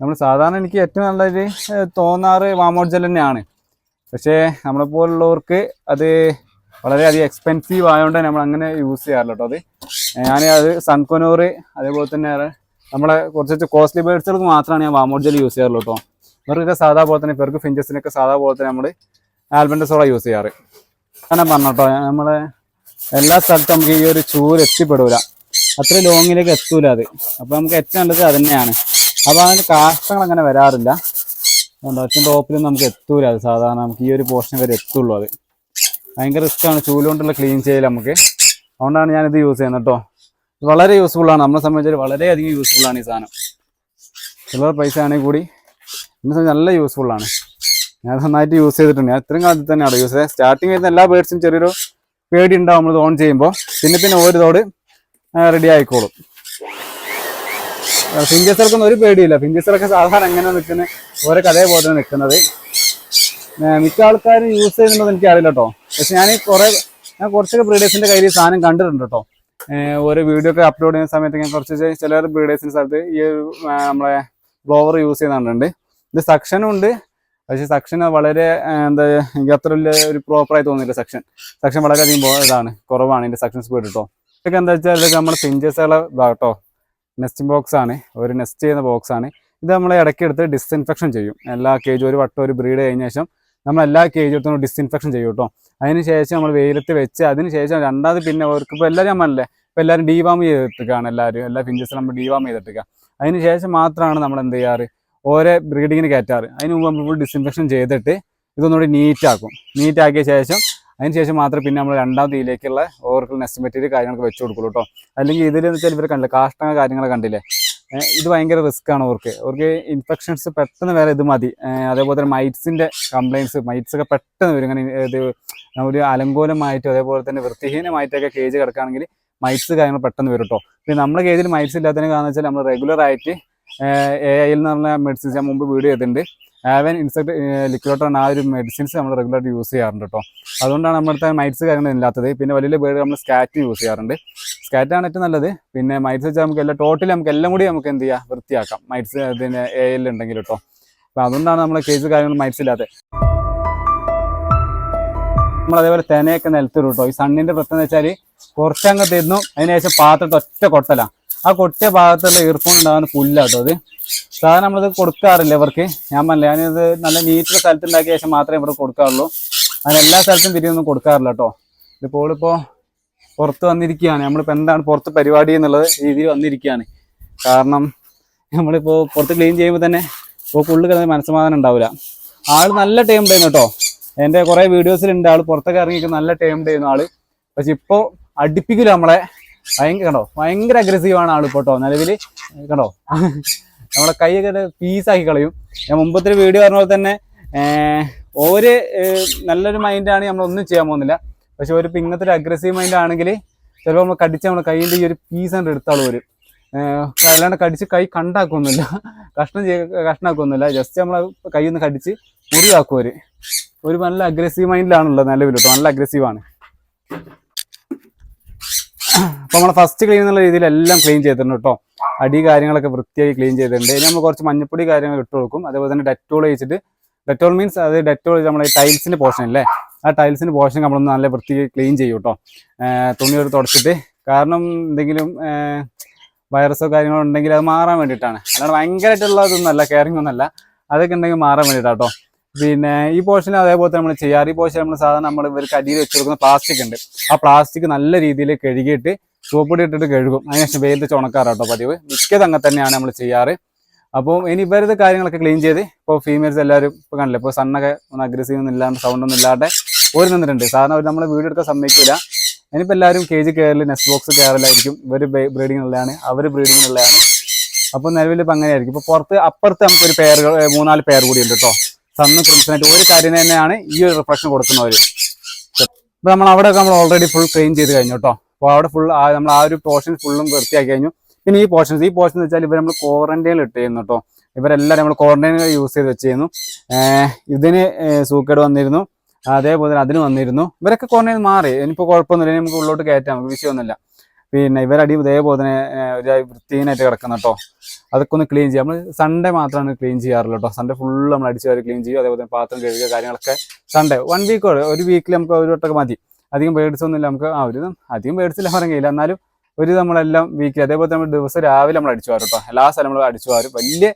നമ്മൾ സാധാരണ എനിക്ക് ഏറ്റവും നല്ലൊരു തോന്നാറ് വാമോഡ് ജെൽ തന്നെയാണ്. പക്ഷേ നമ്മളെ പോലുള്ളവർക്ക് അത് വളരെയധികം എക്സ്പെൻസീവ് ആയതുകൊണ്ട് നമ്മൾ അങ്ങനെ യൂസ് ചെയ്യാറില്ല കേട്ടോ അത്. ഞാൻ അത് സൺകൊനൂർ അതേപോലെ തന്നെ നമ്മളെ കുറച്ച് കോസ്റ്റ്ലി ബേഡ്സുകൾക്ക് മാത്രമാണ് ഞാൻ വാമോഡ് ജെൽ യൂസ് ചെയ്യാറുള്ളൂ കേട്ടോ ഇവർക്കൊക്കെ സാധാ പോലെ തന്നെ ഇവർക്ക് ഫിഞ്ചസിനൊക്കെ സാധാ പോലെ തന്നെ നമ്മൾ ആൽബൻഡസോറ യൂസ് ചെയ്യാറ്. അങ്ങനെ പറഞ്ഞോട്ടോ നമ്മളെ എല്ലാ സ്ഥലത്തും നമുക്ക് ഈ ഒരു ചൂര് എത്തിപ്പെടൂല. അത്ര ലോങ്ങിലേക്ക് എത്തൂല അത്. അപ്പം നമുക്ക് ഏറ്റവും നല്ലത് അത് തന്നെയാണ്. അപ്പൊ അതിന് കാഷ്ടങ്ങൾ അങ്ങനെ വരാറില്ല ഒറ്റ ടോപ്പിൽ നമുക്ക് എത്തൂല. അത് സാധാരണ നമുക്ക് ഈ ഒരു പോർഷൻ വരെ എത്തുള്ളൂ അത്. ഭയങ്കര റിസ്ക്കാണ് ചൂലുകൊണ്ടുള്ള ക്ലീൻ ചെയ്യൽ നമുക്ക്. അതുകൊണ്ടാണ് ഞാനിത് യൂസ് ചെയ്യുന്നത് കേട്ടോ വളരെ യൂസ്ഫുൾ ആണ്. നമ്മളെ സംബന്ധിച്ച് വളരെയധികം യൂസ്ഫുൾ ആണ് ഈ സാധനം. ചിലർ പൈസ ആണെങ്കിൽ കൂടി എന്നെ സംബന്ധിച്ച് നല്ല യൂസ്ഫുൾ ആണ്. ഞാൻ നന്നായിട്ട് യൂസ് ചെയ്തിട്ടുണ്ട്. ഞാൻ ഇത്രയും കാലത്ത് തന്നെയാണ് യൂസ് ചെയ്യുന്നത്? സ്റ്റാർട്ടിങ് വരുന്ന എല്ലാ ബേഡ്സും ചെറിയൊരു പേടി ഉണ്ടാവും. നമ്മൾ ഓൺ ചെയ്യുമ്പോൾ പിന്നെ പിന്നെ ഒരു റെഡി ആയിക്കോളും. ഫിഞ്ചേഴ്സർക്കൊന്നും ഒരു പേടിയില്ല. ഫിഞ്ചേഴ്സറൊക്കെ സാധാരണ എങ്ങനെ നിൽക്കുന്നത് ഓരോ കഥയെ പോലെ നിൽക്കുന്നത്. മിക്ക ആൾക്കാരും യൂസ് ചെയ്യുന്നുണ്ടെന്ന് എനിക്ക് അറിയില്ല കേട്ടോ പക്ഷെ ഞാൻ കുറെ ഞാൻ കുറച്ചൊക്കെ ബ്രീഡേഴ്സിന്റെ കയ്യിൽ സാധനം കണ്ടിട്ടുണ്ട് കേട്ടോ ഓരോ വീഡിയോ ഒക്കെ അപ്ലോഡ് ചെയ്യുന്ന സമയത്ത് ഞാൻ കുറച്ച് ചില ബ്രീഡേഴ്സിന്റെ സ്ഥലത്ത് ഈ ഒരു നമ്മളെ ബ്ലോവർ യൂസ് ചെയ്യുന്നുണ്ട് ഇത് സക്ഷനും ഉണ്ട്. പക്ഷെ സക്ഷൻ വളരെ എന്താ എനിക്ക് അത്ര വലിയ ഒരു പ്രോപ്പറായി തോന്നിയില്ല സക്ഷൻ സക്ഷൻ വളരെയധികം ഇതാണ്. കുറവാണ് ഇതിന്റെ സക്ഷൻ സ്പീഡ് കേട്ടോ ഇതൊക്കെ എന്താ വെച്ചാൽ ഇതൊക്കെ നമ്മുടെ പിഞ്ചസുകളെ ഇതാട്ടോ നെസ്റ്റിംഗ് ബോക്സ് ആണ്. ഒരു നെസ്റ്റ് ചെയ്യുന്ന ബോക്സ് ആണ്. ഇത് നമ്മൾ ഇടയ്ക്ക് എടുത്ത് ഡിസ്ഇൻഫെക്ഷൻ ചെയ്യും. എല്ലാ കേജും ഒരു വട്ടം ഒരു ബ്രീഡ് കഴിഞ്ഞ ശേഷം നമ്മൾ എല്ലാ കേജ് എടുത്തും ഡിസ്ഇൻഫെക്ഷൻ ചെയ്യും കേട്ടോ അതിന് ശേഷം നമ്മൾ വെയിലത്ത് വെച്ച് അതിന് ശേഷം രണ്ടാമത് പിന്നെ അവർക്ക് ഇപ്പോൾ എല്ലാവരും നമ്മളല്ലേ ഇപ്പോൾ എല്ലാവരും ഡീവാം ചെയ്തിട്ടാണ് എല്ലാവരും എല്ലാ ഫിഞ്ചസും നമ്മൾ ഡീവാം ചെയ്തിട്ടുക അതിന് ശേഷം മാത്രമാണ് നമ്മൾ എന്ത് ചെയ്യാറ്? ഓരോ ബ്രീഡിങ്ങിന് കയറ്റാറ്. അതിന് മുമ്പ് നമ്മൾ ഡിസ്ഇൻഫെക്ഷൻ ചെയ്തിട്ട് ഇതൊന്നുകൂടി നീറ്റാക്കും നീറ്റാക്കിയ ശേഷം അതിന് മാത്രം മാത്രമേ പിന്നെ നമ്മൾ രണ്ടാം തീയിലേക്കുള്ള ഓവർക്കുള്ള നെസ്റ്റ് മെറ്റീരിയൽ കാര്യങ്ങളൊക്കെ വെച്ച് കൊടുക്കുള്ളൂ കേട്ടോ അല്ലെങ്കിൽ ഇതിൽ വെച്ചാൽ ഇവർ കണ്ടില്ല കാഷ്ടങ്ങൾ കാര്യങ്ങൾ കണ്ടില്ലേ? ഇത് ഭയങ്കര റിസ്ക് ആണ് അവർക്ക് അവർക്ക് ഇൻഫെക്ഷൻസ് പെട്ടെന്ന് വേറെ ഇത് മതി. അതേപോലെ തന്നെ മൈറ്റ്സിന്റെ കംപ്ലയിൻസ് മൈറ്റ്സ് ഒക്കെ പെട്ടെന്ന് വരും. ഇങ്ങനെ ഇത് ഒരു അലങ്കോലമായിട്ടും അതേപോലെ തന്നെ വൃത്തിഹീനമായിട്ടൊക്കെ കേജ് കിടക്കുകയാണെങ്കിൽ മൈറ്റ്സ് കാര്യങ്ങൾ പെട്ടെന്ന് വരും കേട്ടോ പിന്നെ നമ്മുടെ കേജിൽ മൈറ്റ്സ് ഇല്ലാത്തതിന് കാരണം വെച്ചാൽ നമ്മൾ റെഗുലർ ആയിട്ട് എ ഐയിൽ എന്ന് പറഞ്ഞ മെഡിസിൻസ് ഞാൻ മുമ്പ് വീഡിയോ ചെയ്തിട്ടുണ്ട്. ആവൻ ഇൻസെക്ട് ലിക്വിഡോട്ടർ ആ ഒരു മെഡിസിൻസ് നമ്മൾ റെഗുലറായിട്ട് യൂസ് ചെയ്യാറുണ്ട് കേട്ടോ അതുകൊണ്ടാണ് നമ്മുടെ മൈറ്റ്സ് കാര്യങ്ങൾ ഇല്ലാത്തത്. പിന്നെ വലിയ ബേർഡ് നമ്മൾ സ്കാറ്റ് യൂസ് ചെയ്യാറുണ്ട്. സ്കാറ്റാണ് ഏറ്റവും നല്ലത്. പിന്നെ മൈറ്റ്സ് വെച്ചാൽ നമുക്ക് എല്ലാം ടോട്ടലി നമുക്ക് എല്ലാം കൂടി നമുക്ക് എന്ത് ചെയ്യാം? വൃത്തിയാക്കാം. മൈറ്റ്സ് പിന്നെ എ ഉണ്ടെങ്കിൽ കേട്ടോ അപ്പം അതുകൊണ്ടാണ് നമ്മൾ കേസ് കാര്യങ്ങൾ മൈറ്റ്സ് ഇല്ലാത്തത്. നമ്മൾ അതേപോലെ തേനയൊക്കെ നിലത്തിടും കേട്ടോ ഈ സണ്ണിന്റെ എന്ന് വെച്ചാൽ കുറച്ചങ്ങ് തരുന്നു അതിനുശേഷം പാത്രത്തെ ഒറ്റ കൊട്ടല. ആ കൊട്ടിയ ഭാഗത്തുള്ള ഈർപ്പം ഉണ്ടാകുന്ന പുല്ലാട്ടോ അത്. സാധാരണ നമ്മളിത് കൊടുക്കാറില്ല ഇവർക്ക്. ഞാൻ പറഞ്ഞില്ല ഞാനിത് നല്ല നീറ്റുള്ള സ്ഥലത്ത് ഉണ്ടാക്കിയ ശേഷം മാത്രമേ ഇവർക്ക് കൊടുക്കാറുള്ളൂ. അങ്ങനെ എല്ലാ സ്ഥലത്തും തിരിയൊന്നും കൊടുക്കാറില്ല കേട്ടോ ഇതിപ്പോൾ ഇപ്പോൾ പുറത്ത് വന്നിരിക്കുകയാണ്. നമ്മളിപ്പോൾ എന്താണ് പുറത്ത് പരിപാടി എന്നുള്ളത് രീതിയിൽ വന്നിരിക്കുകയാണ്. കാരണം നമ്മളിപ്പോൾ പുറത്ത് ക്ലീൻ ചെയ്യുമ്പോൾ തന്നെ ഇപ്പോൾ പുള്ളി കിടന്ന് മനസ്സമാധാനം ഉണ്ടാവില്ല. ആൾ നല്ല ടൈം ഉണ്ടായിരുന്നു കേട്ടോ എന്റെ കുറേ വീഡിയോസിലുണ്ട് ആൾ പുറത്തൊക്കെ ഇറങ്ങിയിട്ട് നല്ല ടൈം ഉണ്ടായിരുന്നു ആൾ പക്ഷെ ഇപ്പോൾ അടുപ്പിക്കില്ല നമ്മളെ. ഭയങ്കര കണ്ടോ? ഭയങ്കര അഗ്രസീവ് ആണ് ഇപ്പോൾ കേട്ടോ നിലവിൽ കണ്ടോ? നമ്മളെ കൈയൊക്കെ ആക്കി കളയും. ഞാൻ മുമ്പത്തെ വീഡിയോ പറഞ്ഞ പോലെ തന്നെ ഒരു നല്ലൊരു മൈൻഡാണ് നമ്മളൊന്നും ചെയ്യാൻ പോകുന്നില്ല. പക്ഷെ ഒരു ഇങ്ങനത്തെ ഒരു അഗ്രസീവ് മൈൻഡ് ആണെങ്കിൽ ചിലപ്പോൾ നമ്മൾ കടിച്ച് നമ്മുടെ കൈയിന്റെ ഈ ഒരു പീസ് കണ്ട് എടുത്താളും ഒരു അല്ലാണ്ട് കടിച്ച് കൈ കണ്ടാക്കൊന്നുമില്ല. കഷ്ണം ചെയ്യ കഷ്ണാക്കൊന്നുമില്ല. ജസ്റ്റ് നമ്മളെ കൈ ഒന്ന് കടിച്ച് മുറിവാക്കും ഒരു ഒരു നല്ല അഗ്രസീവ് മൈൻഡിലാണുള്ളത് നിലവിൽ കേട്ടോ നല്ല അഗ്രസീവ് ആണ് അപ്പൊ നമ്മൾ ഫസ്റ്റ് ക്ലീൻ എന്നുള്ള രീതിയിൽ എല്ലാം ക്ലീൻ ചെയ്തിട്ടുണ്ട് കേട്ടോ അടി കാര്യങ്ങളൊക്കെ വൃത്തിയായി ക്ലീൻ ചെയ്തിട്ടുണ്ട്. ഇനി നമ്മൾ കുറച്ച് മഞ്ഞപ്പൊടി കാര്യങ്ങൾ ഇട്ട് കൊടുക്കും. അതേപോലെ തന്നെ ഡെറ്റോൾ വെച്ചിട്ട് ഡെറ്റോൾ മീൻസ് അത് ഡെറ്റോൾ നമ്മൾ ടൈൽസിന്റെ പോർഷൻ അല്ലേ ആ ടൈൽസിന്റെ പോർഷൻ നമ്മളൊന്ന് നല്ല വൃത്തി ക്ലീൻ ചെയ്യും കേട്ടോ തുണി എടുത്ത് തുടച്ചിട്ട്. കാരണം എന്തെങ്കിലും വൈറസോ കാര്യങ്ങളോ ഉണ്ടെങ്കിൽ അത് മാറാൻ വേണ്ടിയിട്ടാണ്. അല്ലാണ്ട് ഭയങ്കരമായിട്ടുള്ള ഇതൊന്നുമല്ല കെയറിംഗ് ഒന്നുമല്ല അതൊക്കെ ഉണ്ടെങ്കിൽ മാറാൻ വേണ്ടിയിട്ടാട്ടോ പിന്നെ ഈ പോർഷൻ അതേപോലെ തന്നെ നമ്മൾ ചെയ്യാറ്. ഈ പോർഷൻ നമ്മൾ സാധാരണ നമ്മൾ ഇവർക്ക് അടിയിൽ വെച്ച് കൊടുക്കുന്ന പ്ലാസ്റ്റിക് ഉണ്ട്. ആ പ്ലാസ്റ്റിക് നല്ല രീതിയിൽ കഴുകിയിട്ട് ചുവപ്പൊടി ഇട്ടിട്ട് കഴുകും. അതിനുശേഷം വെയിലത്ത് ചുണക്കാറാട്ടോ പതിവ്. മിക്കത് തന്നെയാണ് നമ്മൾ ചെയ്യാറ്. അപ്പോൾ ഇനി ഇവരത് കാര്യങ്ങളൊക്കെ ക്ലീൻ ചെയ്ത് ഇപ്പോൾ ഫീമെയിൽസ് എല്ലാവരും ഇപ്പോൾ കണ്ടില്ല? ഇപ്പോൾ സണ്ണൊക്കെ ഒന്ന് അഗ്രസീവ് ഒന്നും ഇല്ലാണ്ട് സൗണ്ട് ഒന്നും ഇല്ലാണ്ട് ഒരു നിന്നിട്ടുണ്ട്. സാധാരണ അവർ നമ്മൾ വീഡിയോ എടുക്കാൻ സമ്മതിക്കില്ല ഇനിയിപ്പോൾ എല്ലാവരും കേജ് കയറില്ല നെസ്റ്റ് ബോക്സ് കയറലായിരിക്കും. ഇവർ ബ്രീഡിംഗ് ഉള്ളതാണ്. അവർ ബ്രീഡിംഗ് ഉള്ളതാണ്. അപ്പോൾ നിലവിൽ ഇപ്പോൾ അങ്ങനെയായിരിക്കും. ഇപ്പോൾ പുറത്ത് അപ്പുറത്ത് നമുക്കൊരു പേര് മൂന്നാൽ പേർ കൂടി ഉണ്ട് കേട്ടോ. സണ്ണ് ക്രിംസനായിട്ട് ഒരു കാര്യം തന്നെയാണ് ഈ ഒരു റിഫ്ലക്ഷൻ കൊടുക്കുന്നവർ ഇപ്പം നമ്മൾ അവിടെ നമ്മൾ ഓൾറെഡി ഫുൾ ക്ലീൻ ചെയ്ത് കഴിഞ്ഞു കേട്ടോ അപ്പോൾ അവിടെ ഫുൾ നമ്മൾ ആ ഒരു പോർഷൻ ഫുള്ളും വൃത്തിയാക്കി കഴിഞ്ഞു. പിന്നെ ഈ പോർഷൻസ് ഈ പോർഷൻ വെച്ചാൽ ഇവർ നമ്മൾ ക്വാറന്റൈനിൽ ഇട്ട് ചെയ്യുന്നു കേട്ടോ ഇവരെല്ലാവരും നമ്മൾ ക്വാറന്റൈനിൽ യൂസ് ചെയ്ത് വെച്ച് ചെയ്യുന്നു ഇതിന് സൂക്കേട് വന്നിരുന്നു. അതേപോലെ അതിന് വന്നിരുന്നു. ഇവരൊക്കെ ക്വാറന്റൈൻ മാറി. ഇനിയിപ്പോൾ കുഴപ്പമൊന്നുമില്ല. നമുക്ക് ഉള്ളോട്ട് കയറ്റാം നമുക്ക് വിഷയമൊന്നുമില്ല. പിന്നെ ഇവരടി ഇതേപോലെ തന്നെ ഒരു വൃത്തിയായിട്ട് കിടക്കുന്നു കേട്ടോ അതൊക്കെ ഒന്ന് ക്ലീൻ ചെയ്യാം. നമ്മൾ സൺഡേ മാത്രമാണ് ക്ലീൻ ചെയ്യാറുള്ളൂ കേട്ടോ സൺഡേ ഫുള്ള് നമ്മൾ അടിച്ച് വരെ ക്ലീൻ ചെയ്യും. അതേപോലെ തന്നെ പാത്രം കഴുകുക കാര്യങ്ങളൊക്കെ സൺഡേ വൺ വീക്ക് ഒരു വീക്കിൽ നമുക്ക് ഒരു വട്ടമൊക്കെ മതി. അധികം ബേഡ്സ് ഒന്നുമില്ല നമുക്ക് ആ ഒരു അധികം ബേഡ്സ് ഇല്ല പറയാൻ കഴിയില്ല എന്നാലും ഒരു നമ്മളെല്ലാം വീക്കിൽ അതേപോലെ നമ്മൾ ദിവസം രാവിലെ നമ്മൾ അടിച്ചു വാരും കേട്ടോ എല്ലാ സ്ഥലം നമ്മൾ അടിച്ചു വാരും. വലിയ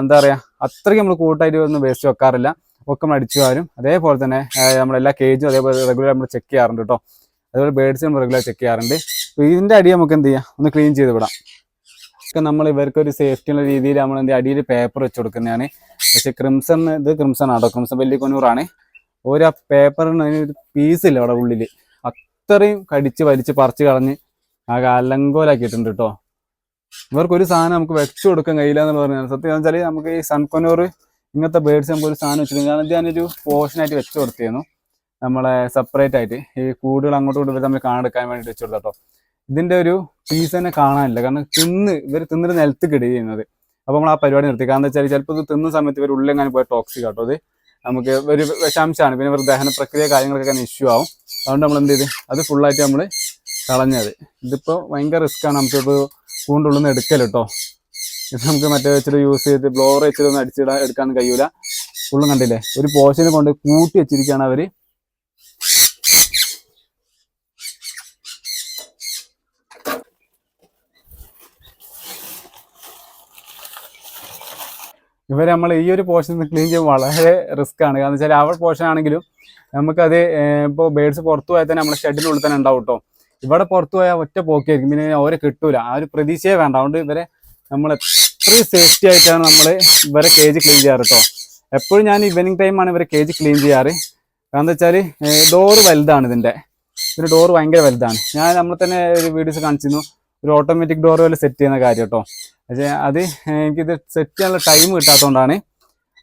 എന്താ പറയുക അത്രയ്ക്ക് നമ്മൾ കൂട്ടായിട്ട് ഒന്നും വേസ്റ്റ് വെക്കാറില്ല. ഒക്കെ നമ്മൾ അടിച്ചു വാരും. അതേപോലെ തന്നെ നമ്മളെല്ലാ കേജും അതേപോലെ റെഗുലർ നമ്മൾ ചെക്ക് ചെയ്യാറുണ്ട് കേട്ടോ അതേപോലെ ബേഡ്സ് നമ്മൾ റെഗുലർ ചെക്ക് ചെയ്യാറുണ്ട്. ഇതിന്റെ അടി നമുക്ക് എന്ത് ചെയ്യാം? ഒന്ന് ക്ലീൻ ചെയ്ത് വിടാം. ഒക്കെ നമ്മൾ ഇവർക്ക് ഒരു സേഫ്റ്റി ഉള്ള രീതിയിൽ നമ്മൾ എന്ത് അടിയിൽ പേപ്പർ വെച്ച് കൊടുക്കുന്നതാണ്. പക്ഷെ ക്രിംസൺ ഇത് ക്രിംസൺ ആട്ടോ ക്രിംസൺ വലിയ കൊന്നൂറാണ് ഒരു ആ പേപ്പറിന് പീസ് ഇല്ല അവിടെ ഉള്ളിൽ അത്രയും കടിച്ച് വലിച്ച് പറിച്ച് കളഞ്ഞ് ആ അലങ്കോലാക്കിയിട്ടുണ്ട് കേട്ടോ ഇവർക്കൊരു സാധനം നമുക്ക് വെച്ചു കൊടുക്കാൻ കഴിയില്ല എന്ന് പറഞ്ഞാൽ സത്യം വെച്ചാൽ നമുക്ക് ഈ സൺകൊനൂർ ഇങ്ങനത്തെ ബേഡ്സ് നമുക്ക് ഒരു സാധനം വെച്ചിട്ടുണ്ട്. കാരണം ഞാനൊരു പോർഷനായിട്ട് വെച്ച് കൊടുത്തിരുന്നു. നമ്മളെ സെപ്പറേറ്റ് ആയിട്ട്. ഈ കൂടുകൾ അങ്ങോട്ടും ഇങ്ങോട്ടും തമ്മിൽ കാണാൻ വേണ്ടിയിട്ട് വെച്ചു കൊടുത്ത ഇതിന്റെ ഒരു പീസ് തന്നെ കാണാനില്ല. കാരണം തിന്ന് ഇവർ തിന്നിട്ട് നിലത്ത് കിടുക ചെയ്യുന്നത്. അപ്പോൾ നമ്മൾ ആ പരിപാടി നിർത്തി. കാരണം എന്താ വെച്ചാൽ ചിലപ്പോൾ തിന്ന സമയത്ത് ഇവർ ഉള്ളിലെങ്ങാനും പോയ ടോക്സിക് കേട്ടോ അത് നമുക്ക് ഒരു വിഷാംശമാണ്. പിന്നെ ഇവർ ദഹന പ്രക്രിയ കാര്യങ്ങളൊക്കെ ഇഷ്യൂ ആവും. അതുകൊണ്ട് നമ്മൾ എന്ത് ചെയ്ത്? അത് ഫുള്ളായിട്ട് നമ്മൾ കളഞ്ഞത്. ഇതിപ്പോൾ ഭയങ്കര റിസ്ക് ആണ്. നമുക്കിപ്പോൾ കൂണ്ടുള്ളിൽ നിന്ന് എടുക്കൽ കേട്ടോ ഇത് നമുക്ക് മറ്റേ വെച്ചിട്ട് യൂസ് ചെയ്ത് ബ്ലോർ വെച്ചിട്ട് ഒന്ന് അടിച്ചിടാൻ എടുക്കാൻ കഴിയൂല. ഫുള്ളും കണ്ടില്ലേ? ഒരു പോഷനെ കൊണ്ട് കൂട്ടി വെച്ചിരിക്കുകയാണ് അവർ. ഇവർ നമ്മൾ ഈ ഒരു പോർഷൻ ക്ലീൻ ചെയ്യുമ്പോൾ വളരെ റിസ്ക് ആണ്. കാരണം വെച്ചാൽ അവർ പോർഷൻ ആണെങ്കിലും നമുക്കത് ഇപ്പോൾ ബേഡ്സ് പുറത്തു പോയാൽ തന്നെ നമ്മുടെ ഷെഡിനുള്ളിൽ തന്നെ ഉണ്ടാവും കേട്ടോ ഇവിടെ പുറത്തു പോയാൽ ഒറ്റ പോക്കിയായിരിക്കും പിന്നെ അവരെ കിട്ടൂല. ആ ഒരു പ്രതീക്ഷയെ വേണ്ട. അതുകൊണ്ട് ഇവരെ നമ്മൾ എത്രയും സേഫ്റ്റി ആയിട്ടാണ് നമ്മൾ ഇവരെ കേജ് ക്ലീൻ ചെയ്യാറ് കേട്ടോ എപ്പോഴും ഞാൻ ഈവനിങ് ടൈമാണ് ഇവരെ കേജ് ക്ലീൻ ചെയ്യാറ്. കാരണം വെച്ചാൽ ഡോറ് വലുതാണ് ഇതിന്റെ ഒരു ഡോറ് ഭയങ്കര വലുതാണ്. ഞാൻ നമ്മൾ തന്നെ ഒരു വീഡിയോസ് കാണിച്ചിരുന്നു. ഒരു ഓട്ടോമാറ്റിക് ഡോർ പോലെ സെറ്റ് ചെയ്യുന്ന കാര്യം കേട്ടോ പക്ഷേ അത് എനിക്കിത് സെറ്റ് ചെയ്യാനുള്ള ടൈം കിട്ടാത്തതുകൊണ്ടാണ്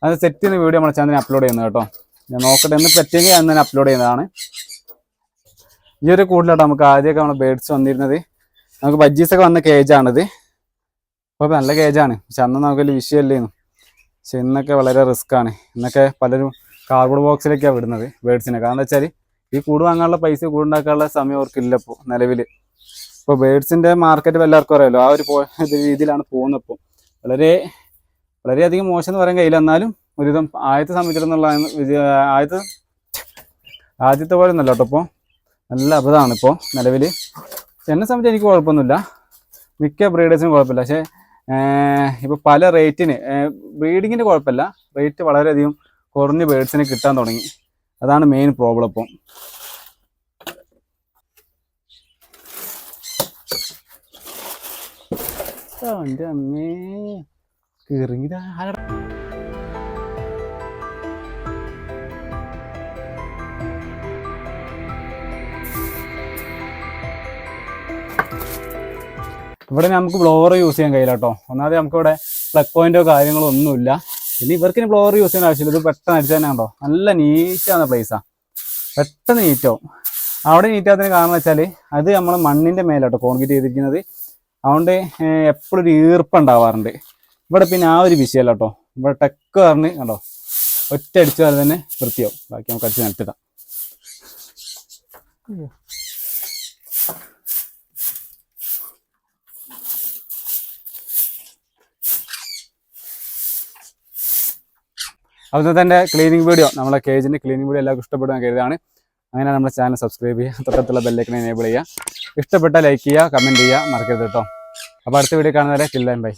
അത് സെറ്റ് ചെയ്യുന്ന വീഡിയോ നമ്മുടെ ചാനലിൽ അപ്ലോഡ് ചെയ്യുന്നത് കേട്ടോ. ഞാൻ നോക്കട്ടെ എന്ന് പറ്റിയെങ്കിൽ ഞാൻ തന്നെ അപ്ലോഡ് ചെയ്യുന്നതാണ്. ഈ ഒരു കൂടുതലാണ് നമുക്ക് ആദ്യമൊക്കെ നമ്മുടെ ബേഡ്സ് വന്നിരുന്നത്. നമുക്ക് ബജ്ജീസൊക്കെ വന്ന കേജാണിത് അപ്പോൾ നല്ല കേജാണ് പക്ഷെ അന്ന് നമുക്ക് വലിയ വിഷയമല്ലേന്നു പക്ഷെ ഇന്നൊക്കെ വളരെ റിസ്ക് ആണ്. ഇന്നൊക്കെ പലരും കാർബോർഡ് ബോക്സിലേക്കാണ് വിടുന്നത് ബേഡ്സിനെ കാരണം വെച്ചാൽ ഈ കൂട് വാങ്ങാനുള്ള പൈസ കൂടുണ്ടാക്കാനുള്ള സമയം അവർക്കില്ല ഇപ്പോൾ നിലവിൽ ഇപ്പോൾ ബേഡ്സിന്റെ മാർക്കറ്റ് എല്ലാവർക്കും അറിയാലോ. ആ ഒരു രീതിയിലാണ് പോകുന്നത് ഇപ്പോൾ വളരെ വളരെയധികം മോശം എന്ന് പറയാൻ കഴിയില്ല. എന്നാലും ഒരുവിധം ആദ്യത്തെ സംബന്ധിച്ചിടന്നുള്ള ആദ്യത്തെ ആദ്യത്തെ പോലെ ഒന്നല്ല കേട്ടോ ഇപ്പോൾ നല്ല അബദ്ധമാണ് ഇപ്പോൾ നിലവിൽ എന്നെ സംബന്ധിച്ച് എനിക്ക് കുഴപ്പമൊന്നുമില്ല. മിക്ക ബ്രീഡേഴ്സിനും കുഴപ്പമില്ല. പക്ഷേ ഇപ്പോൾ പല റേറ്റിന് ബ്രീഡിങ്ങിന്റെ കുഴപ്പമില്ല. റേറ്റ് വളരെയധികം കുറഞ്ഞ് ബേഡ്സിന് കിട്ടാൻ തുടങ്ങി. അതാണ് മെയിൻ പ്രോബ്ലം ഇപ്പം. എന്റെ അമ്മേ ഇവിടെ നമുക്ക് ബ്ലോവർ യൂസ് ചെയ്യാൻ കഴിയില്ല കേട്ടോ. ഒന്നാമത് നമുക്ക് ഇവിടെ പ്ലഗ് പോയിന്റോ കാര്യങ്ങളോ ഒന്നുമില്ല. പിന്നെ ഇവർക്ക് ബ്ലോവർ യൂസ് ചെയ്യാൻ ആവശ്യമില്ല. ഇത് പെട്ടെന്ന് അടിച്ചു തന്നെ കണ്ടോ? നല്ല നീറ്റാണ് പ്ലേസാ പെട്ടെന്ന് നീറ്റാവും അവിടെ നീറ്റാത്തതിന് കാരണം വെച്ചാൽ അത് നമ്മൾ മണ്ണിന്റെ മേലോട്ടോ കോൺക്രീറ്റ് ചെയ്തിരിക്കുന്നത്. അതുകൊണ്ട് എപ്പോഴും ഒരു ഈർപ്പം ഉണ്ടാവാറുണ്ട്. ഇവിടെ പിന്നെ ആ ഒരു വിഷയമല്ല കേട്ടോ. ഇവിടെ ടെക്ക് പറഞ്ഞ് കണ്ടോ ഒറ്റ അടിച്ചാൽ തന്നെ വൃത്തിയാവും. ബാക്കി നമുക്ക് അടിച്ച് നിലത്തിടാം അതുപോലെ തന്നെ ക്ലീനിങ് വീഡിയോ നമ്മളെ കേജിന്റെ ക്ലീനിങ് വീഡിയോ എല്ലാവർക്കും ഇഷ്ടപ്പെടുന്ന കരുതാണ് അങ്ങനെ നമ്മുടെ ചാനൽ സബ്സ്ക്രൈബ് ചെയ്യുക തൊട്ടത്തുള്ള ബെല്ലൈക്കനെ എനേബിൾ ചെയ്യുക. ഇഷ്ടപ്പെട്ട ലൈക്ക് ചെയ്യുക കമന്റ് ചെയ്യുക മറക്കരുത് കേട്ടോ അപ്പോൾ അടുത്ത വീഡിയോ കാണുന്നവരെ കില്ലാൻ ബൈ